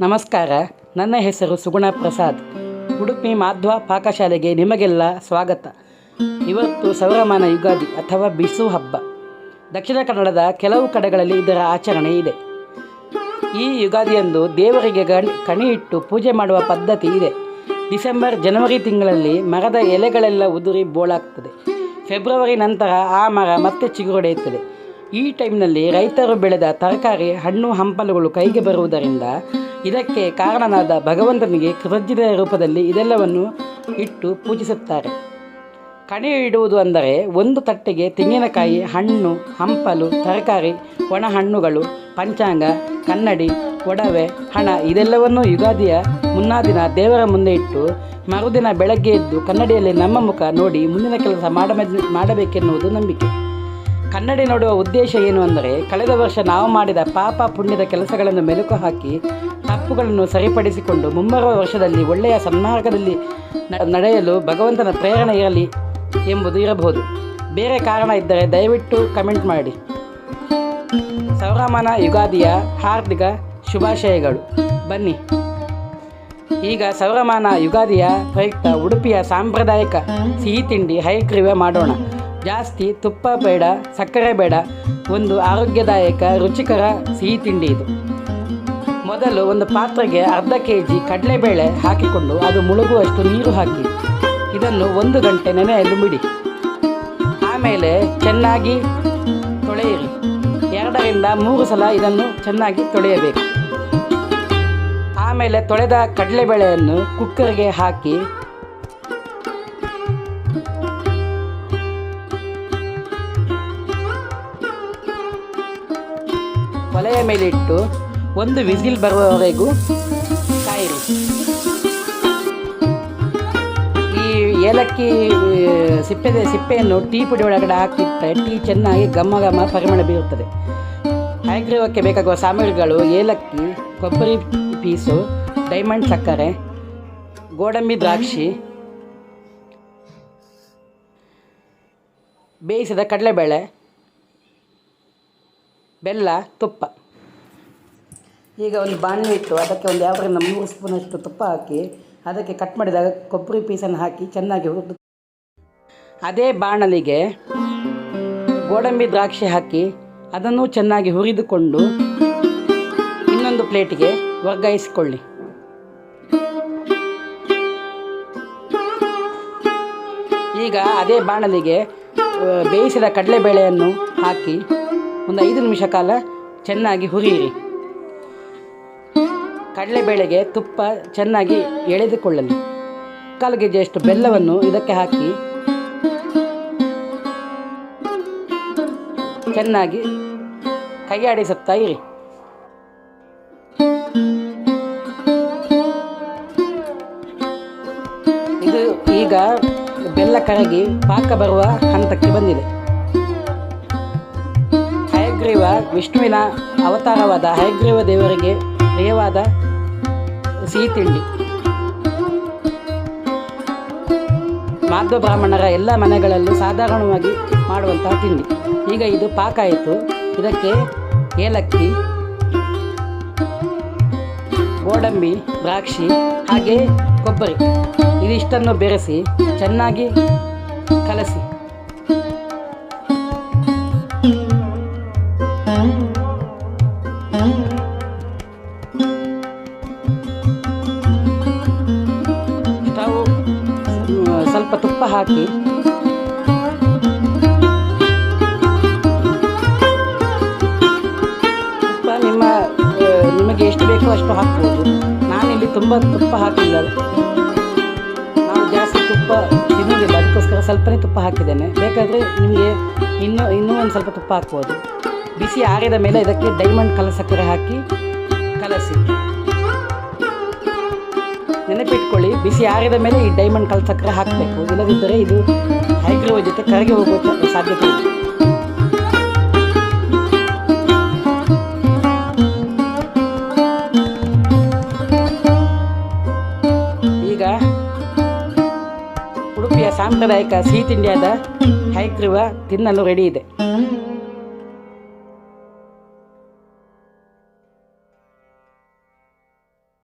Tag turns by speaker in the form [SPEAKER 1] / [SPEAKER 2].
[SPEAKER 1] ನಮಸ್ಕಾರ. ನನ್ನ ಹೆಸರು ಸುಗುಣ ಪ್ರಸಾದ್. ಉಡುಪಿ ಮಾಧ್ವ ಪಾಕಶಾಲೆಗೆ ನಿಮಗೆಲ್ಲ ಸ್ವಾಗತ. ಇವತ್ತು ಸೌರಮಾನ ಯುಗಾದಿ ಅಥವಾ ಬಿಸು ಹಬ್ಬ. ದಕ್ಷಿಣ ಕನ್ನಡದ ಕೆಲವು ಕಡೆಗಳಲ್ಲಿ ಇದರ ಆಚರಣೆ ಇದೆ. ಈ ಯುಗಾದಿಯಂದು ದೇವರಿಗೆ ಗಣಿ ಕಣಿ ಇಟ್ಟು ಪೂಜೆ ಮಾಡುವ ಪದ್ಧತಿ ಇದೆ. ಡಿಸೆಂಬರ್, ಜನವರಿ ತಿಂಗಳಲ್ಲಿ ಮರದ ಎಲೆಗಳೆಲ್ಲ ಉದುರಿ ಬೋಳಾಗ್ತದೆ. ಫೆಬ್ರವರಿ ನಂತರ ಆ ಮರ ಮತ್ತೆ ಚಿಗುರೊಡೆಯುತ್ತದೆ. ಈ ಟೈಮ್ನಲ್ಲಿ ರೈತರು ಬೆಳೆದ ತರಕಾರಿ, ಹಣ್ಣು, ಹಂಪಲುಗಳು ಕೈಗೆ ಬರುವುದರಿಂದ ಇದಕ್ಕೆ ಕಾರಣನಾದ ಭಗವಂತನಿಗೆ ಕೃತಜ್ಞತೆಯ ರೂಪದಲ್ಲಿ ಇದೆಲ್ಲವನ್ನು ಇಟ್ಟು ಪೂಜಿಸುತ್ತಾರೆ. ಕಣಿ ಇಡುವುದು ಅಂದರೆ ಒಂದು ತಟ್ಟೆಗೆ ತೆಂಗಿನಕಾಯಿ, ಹಣ್ಣು, ಹಂಪಲು, ತರಕಾರಿ ಒಣ ಹಣ್ಣುಗಳು ಪಂಚಾಂಗ, ಕನ್ನಡಿ, ಒಡವೆ, ಹಣ ಇದೆಲ್ಲವನ್ನು ಯುಗಾದಿಯ ಮುನ್ನಾ ದಿನ ದೇವರ ಮುಂದೆ ಇಟ್ಟು ಮರುದಿನ ಬೆಳಗ್ಗೆ ಎದ್ದು ಕನ್ನಡಿಯಲ್ಲಿ ನಮ್ಮ ಮುಖ ನೋಡಿ ಮುಂದಿನ ಕೆಲಸ ಮಾಡಬೇ ಮಾಡಬೇಕೆನ್ನುವುದು ನಂಬಿಕೆ. ಕನ್ನಡಿ ನೋಡುವ ಉದ್ದೇಶ ಏನು ಅಂದರೆ, ಕಳೆದ ವರ್ಷ ನಾವು ಮಾಡಿದ ಪಾಪ ಪುಣ್ಯದ ಕೆಲಸಗಳನ್ನು ಮೆಲುಕು ಹಾಕಿ ತಪ್ಪುಗಳನ್ನು ಸರಿಪಡಿಸಿಕೊಂಡು ಮುಂಬರುವ ವರ್ಷದಲ್ಲಿ ಒಳ್ಳೆಯ ಸನ್ಮಾರ್ಗದಲ್ಲಿ ನಡೆಯಲು ಭಗವಂತನ ಪ್ರೇರಣೆ ಇರಲಿ ಎಂಬುದು ಇರಬಹುದು. ಬೇರೆ ಕಾರಣ ಇದ್ದರೆ ದಯವಿಟ್ಟು ಕಮೆಂಟ್ ಮಾಡಿ. ಸೌರಮಾನ ಯುಗಾದಿಯ ಹಾರ್ದಿಕ ಶುಭಾಶಯಗಳು. ಬನ್ನಿ. ಈಗ ಸೌರಮಾನ ಯುಗಾದಿಯ ಪ್ರಯುಕ್ತ ಉಡುಪಿಯ ಸಾಂಪ್ರದಾಯಿಕ ಸಿಹಿ ತಿಂಡಿ ಹೈಕ್ರಿವೆ ಮಾಡೋಣ. ಜಾಸ್ತಿ ತುಪ್ಪ ಬೇಡ, ಸಕ್ಕರೆ ಬೇಡ. ಒಂದು ಆರೋಗ್ಯದಾಯಕ, ರುಚಿಕರ ಸಿಹಿ ತಿಂಡಿ ಇದು. ಮೊದಲು ಒಂದು ಪಾತ್ರೆಗೆ ಅರ್ಧ ಕೆ ಜಿ ಕಡಲೆಬೇಳೆ ಹಾಕಿಕೊಂಡು ಅದು ಮುಳುಗುವಷ್ಟು ನೀರು ಹಾಕಿ. ಇದನ್ನು ಒಂದು ಗಂಟೆ ನೆನೆಯಲು ಬಿಡಿ. ಆಮೇಲೆ ಚೆನ್ನಾಗಿ ತೊಳೆಯಿರಿ. ಎರಡರಿಂದ ಮೂರು ಸಲ ಇದನ್ನು ಚೆನ್ನಾಗಿ ತೊಳೆಯಬೇಕು. ಆಮೇಲೆ ತೊಳೆದ ಕಡಲೆಬೇಳೆಯನ್ನು ಕುಕ್ಕರ್ಗೆ ಹಾಕಿ. ಒಲೆಯ ಮೇಲಿಟ್ಟು ಒಂದು ವಿಸಿಲ್ ಬರುವವರೆಗೂ ಕಾಯಿರಿ. ಈ ಏಲಕ್ಕಿ ಸಿಪ್ಪೆದ ಸಿಪ್ಪೆ ಸಿಪ್ಪೆಯನ್ನು ಟೀ ಪುಡಿ ಒಳಗಡೆ ಹಾಕಿಟ್ಟರೆ ಟೀ ಚೆನ್ನಾಗಿ ಘಮ ಘಮ ಪರಿಮಳ ಬೀರುತ್ತದೆ. ಹೈಗ್ರೀವಕ್ಕೆ ಬೇಕಾಗುವ ಸಾಮಗ್ರಿಗಳು ಏಲಕ್ಕಿ, ಕೊಬ್ಬರಿ ಪೀಸು, ಡೈಮಂಡ್ ಸಕ್ಕರೆ, ಗೋಡಂಬಿ ದ್ರಾಕ್ಷಿ, ಬೇಯಿಸಿದ ಕಡಲೆಬೇಳೆ, ಬೆಲ್ಲ, ತುಪ್ಪ. ಈಗ ಒಂದು ಬಾಣಲೆ ಇಟ್ಟು ಅದಕ್ಕೆ ಒಂದು ಎರಡರಿಂದ ಮೂರು ಸ್ಪೂನಷ್ಟು ತುಪ್ಪ ಹಾಕಿ ಅದಕ್ಕೆ ಕಟ್ ಮಾಡಿದಾಗ ಕೊಬ್ಬರಿ ಪೀಸನ್ನು ಹಾಕಿ ಚೆನ್ನಾಗಿ ಹುರಿದು ಅದೇ ಬಾಣಲಿಗೆ ಗೋಡಂಬಿ ದ್ರಾಕ್ಷಿ ಹಾಕಿ ಅದನ್ನು ಚೆನ್ನಾಗಿ ಹುರಿದುಕೊಂಡು ಇನ್ನೊಂದು ಪ್ಲೇಟಿಗೆ ವರ್ಗಾಯಿಸಿಕೊಳ್ಳಿ. ಈಗ ಅದೇ ಬಾಣಲಿಗೆ ಬೇಯಿಸಿದ ಕಡಲೆಬೇಳೆಯನ್ನು ಹಾಕಿ ಒಂದು ಐದು ನಿಮಿಷ ಕಾಲ ಚೆನ್ನಾಗಿ ಹುರಿಯಿರಿ. ಕಡಲೆಬೇಳೆಗೆ ತುಪ್ಪ ಚೆನ್ನಾಗಿ ಎಳೆದುಕೊಳ್ಳಲಿ. ಕಾಲು ಕೆ ಬೆಲ್ಲವನ್ನು ಇದಕ್ಕೆ ಹಾಕಿ. ಚೆನ್ನಾಗಿ ಕೈಯಾಡಿಸುತ್ತಾ ಇರಿ. ಇದು ಈಗ ಬೆಲ್ಲ ಕರಗಿ ಪಾಕ ಬರುವ ಹಂತಕ್ಕೆ ಬಂದಿದೆ. ಹಯಗ್ರೀವ ವಿಷ್ಣುವಿನ ಅವತಾರವಾದ ಹಯಗ್ರೀವ ದೇವರಿಗೆ ಪ್ರಿಯವಾದ ಸಿಹಿ ತಿಂಡಿ. ಮಾಧ್ವ ಬ್ರಾಹ್ಮಣರ ಎಲ್ಲ ಮನೆಗಳಲ್ಲೂ ಸಾಧಾರಣವಾಗಿ ಮಾಡುವಂತಹ ತಿಂಡಿ. ಈಗ ಇದು ಪಾಕ ಆಯಿತು. ಇದಕ್ಕೆ ಏಲಕ್ಕಿ, ಗೋಡಂಬಿ, ದ್ರಾಕ್ಷಿ, ಹಾಗೆ ಕೊಬ್ಬರಿ. ಇದಿಷ್ಟನ್ನು ಬೆರೆಸಿ ಚೆನ್ನಾಗಿ ಕಲಸಿ. ಸ್ವಲ್ಪ ತುಪ್ಪ ಹಾಕಿ. ತುಪ್ಪ ನಿಮ್ಮ ನಿಮಗೆ ಎಷ್ಟು ಬೇಕೋ ಅಷ್ಟು ಹಾಕ್ಬೋದು. ನಾನಿಲ್ಲಿ ತುಂಬ ತುಪ್ಪ ಹಾಕಿಲ್ಲ. ನಾನು ಜಾಸ್ತಿ ತುಪ್ಪ ತಿನ್ನೋದಿಲ್ಲ. ಅದಕ್ಕೋಸ್ಕರ ಸ್ವಲ್ಪನೇ ತುಪ್ಪ ಹಾಕಿದ್ದೇನೆ. ಬೇಕಾದರೆ ನಿಮಗೆ ಇನ್ನೂ ಇನ್ನೂ ಒಂದು ಸ್ವಲ್ಪ ತುಪ್ಪ ಹಾಕ್ಬೋದು. ಬಿಸಿ ಆರಿದ ಮೇಲೆ ಇದಕ್ಕೆ ಡೈಮಂಡ್ ಕಲಸಕ್ಕರೆ ಸಕ್ಕರೆ ಹಾಕಿ ಕಲಸಿ. ನೆನಪಿಟ್ಕೊಳ್ಳಿ, ಬಿಸಿ ಆರಿದ ಮೇಲೆ ಈ ಡೈಮಂಡ್ ಕಲ್ ಸಕ್ಕರೆ ಹಾಕಬೇಕು. ಇಲ್ಲದಿದ್ದರೆ ಇದು ಹೈಗ್ರೋ ಜೊತೆ ಕರಗಿ ಹೋಗುವ ಸಾಧ್ಯತೆ ಇದೆ. ಈಗ ಉಡುಪಿಯ ಸಾಂಪ್ರದಾಯಿಕ ಸಿಹಿ ತಿಂಡಿಯಾದ ಹೈಗ್ರೀವ ತಿನ್ನಲು ರೆಡಿ ಇದೆ.